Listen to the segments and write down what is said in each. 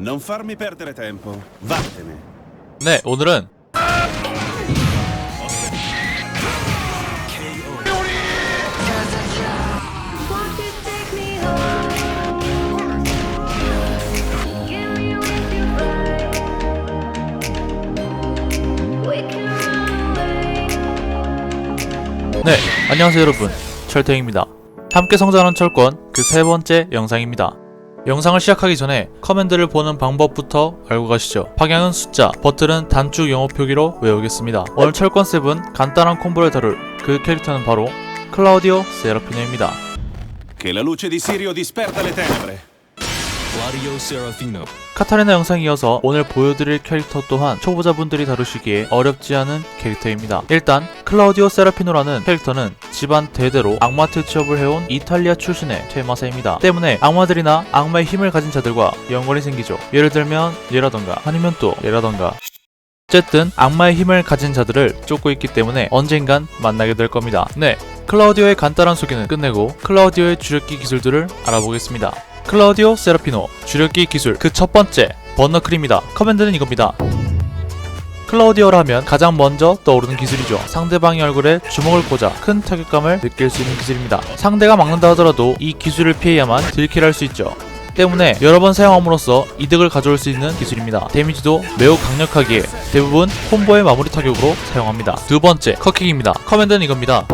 Non farmi perdere tempo. Vattene. 네, 오늘은. 네, 안녕하세요 여러분. 철탱입니다. 함께 성장하는 철권 그 세 번째 영상입니다. 영상을 시작하기 전에 커맨드를 보는 방법부터 알고 가시죠. 방향은 숫자, 버튼은 단축 영어 표기로 외우겠습니다. 오늘 철권 7 간단한 콤보를 다룰 그 캐릭터는 바로 클라우디오 세라피노입니다. Che la luce di Sirio disperda le tenebre. 카타리나 영상에 이어서 오늘 보여드릴 캐릭터 또한 초보자분들이 다루시기에 어렵지 않은 캐릭터입니다. 일단 클라우디오 세라피노라는 캐릭터는 집안 대대로 악마트 취업을 해온 이탈리아 출신의 퇴마사입니다. 때문에 악마들이나 악마의 힘을 가진 자들과 연관이 생기죠. 예를 들면 얘라던가 아니면 또 얘라던가 어쨌든 악마의 힘을 가진 자들을 쫓고 있기 때문에 언젠간 만나게 될 겁니다. 네, 클라우디오의 간단한 소개는 끝내고 클라우디오의 주력기 기술들을 알아보겠습니다. 클라우디오 세라피노 주력기 기술 그 첫 번째 버너클입니다. 커맨드는 이겁니다. 클라우디오라 하면 가장 먼저 떠오르는 기술이죠. 상대방의 얼굴에 주먹을 꽂아 큰 타격감을 느낄 수 있는 기술입니다. 상대가 막는다 하더라도 이 기술을 피해야만 딜킬 할 수 있죠. 때문에 여러 번 사용함으로써 이득을 가져올 수 있는 기술입니다. 데미지도 매우 강력하기에 대부분 콤보의 마무리 타격으로 사용합니다. 두 번째, 컷킥입니다. 커맨드는 이겁니다.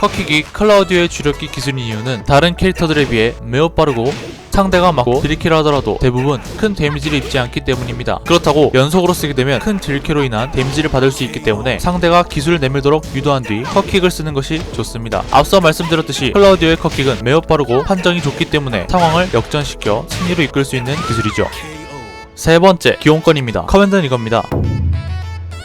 컷킥이 클라우디오의 주력기 기술인 이유는 다른 캐릭터들에 비해 매우 빠르고 상대가 맞고 딜킬을 하더라도 대부분 큰 데미지를 입지 않기 때문입니다. 그렇다고 연속으로 쓰게 되면 큰 딜킬로 인한 데미지를 받을 수 있기 때문에 상대가 기술을 내밀도록 유도한 뒤 컷킥을 쓰는 것이 좋습니다. 앞서 말씀드렸듯이 클라우디오의 컷킥은 매우 빠르고 판정이 좋기 때문에 상황을 역전시켜 승리로 이끌 수 있는 기술이죠. 세 번째, 기온권입니다. 커맨드는 이겁니다.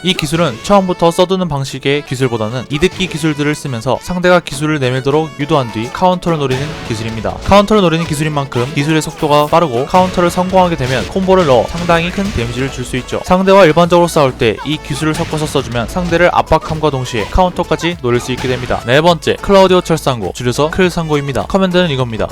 이 기술은 처음부터 써두는 방식의 기술보다는 이득기 기술들을 쓰면서 상대가 기술을 내밀도록 유도한 뒤 카운터를 노리는 기술입니다. 카운터를 노리는 기술인 만큼 기술의 속도가 빠르고 카운터를 성공하게 되면 콤보를 넣어 상당히 큰 데미지를 줄 수 있죠. 상대와 일반적으로 싸울 때 이 기술을 섞어서 써주면 상대를 압박함과 동시에 카운터까지 노릴 수 있게 됩니다. 네 번째, 클라우디오 철상고, 줄여서 클상고입니다. 커맨드는 이겁니다.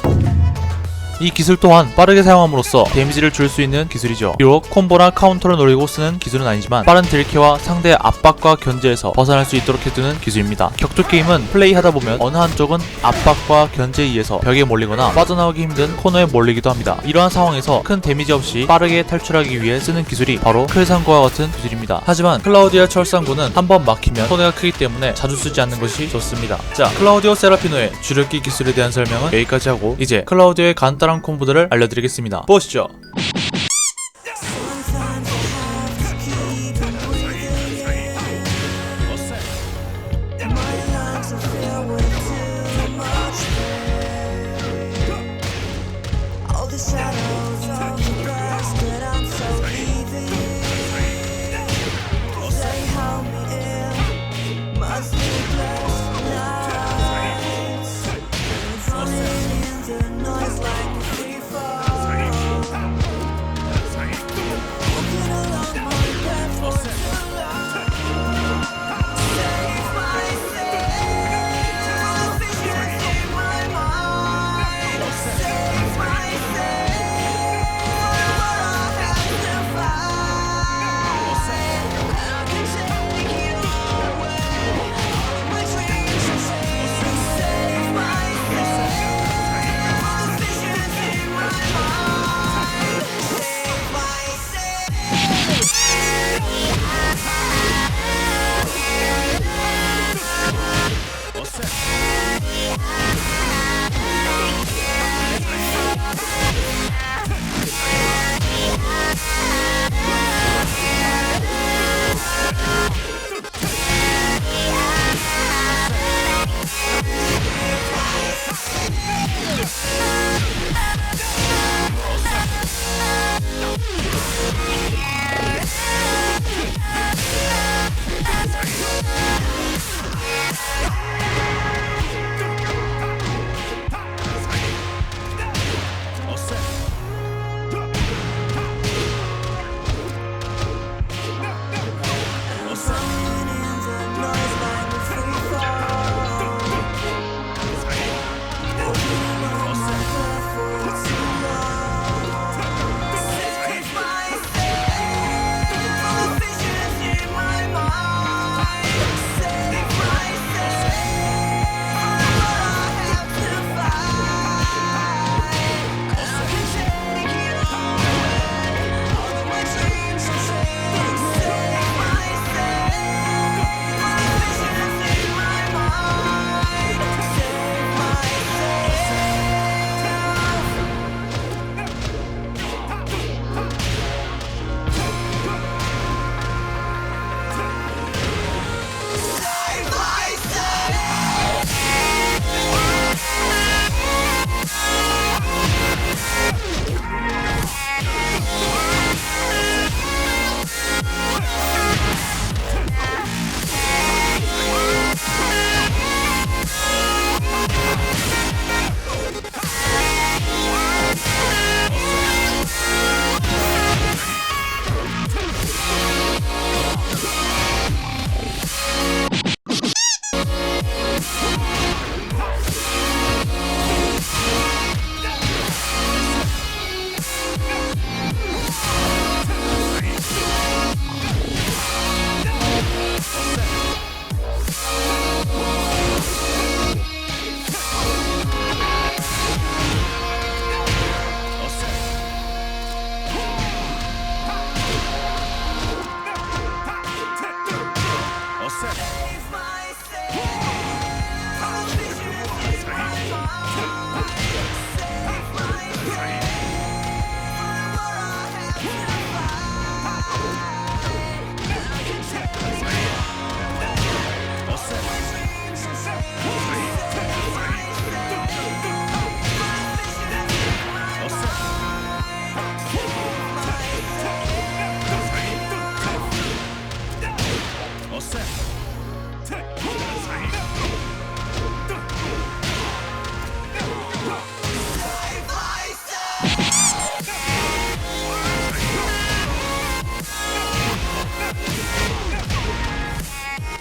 이 기술 또한 빠르게 사용함으로써 데미지를 줄 수 있는 기술이죠. 비록 콤보나 카운터를 노리고 쓰는 기술은 아니지만 빠른 딜케와 상대의 압박과 견제에서 벗어날 수 있도록 해두는 기술입니다. 격투 게임은 플레이하다 보면 어느 한쪽은 압박과 견제에 의해서 벽에 몰리거나 빠져나오기 힘든 코너에 몰리기도 합니다. 이러한 상황에서 큰 데미지 없이 빠르게 탈출하기 위해 쓰는 기술이 바로 클상구와 같은 기술입니다. 하지만 클라우디아 철상구는 한번 막히면 손해가 크기 때문에 자주 쓰지 않는 것이 좋습니다. 자, 클라우디오 세라피노의 주력기 기술에 대한 설명은 여기까지 하고 이제 클라우디오의 간단 한 콤보들을 알려드리겠습니다. 보시죠.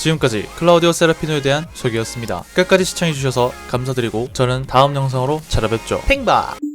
지금까지 클라우디오 세라피노에 대한 소개였습니다. 끝까지 시청해주셔서 감사드리고 저는 다음 영상으로 찾아뵙죠. 팽바!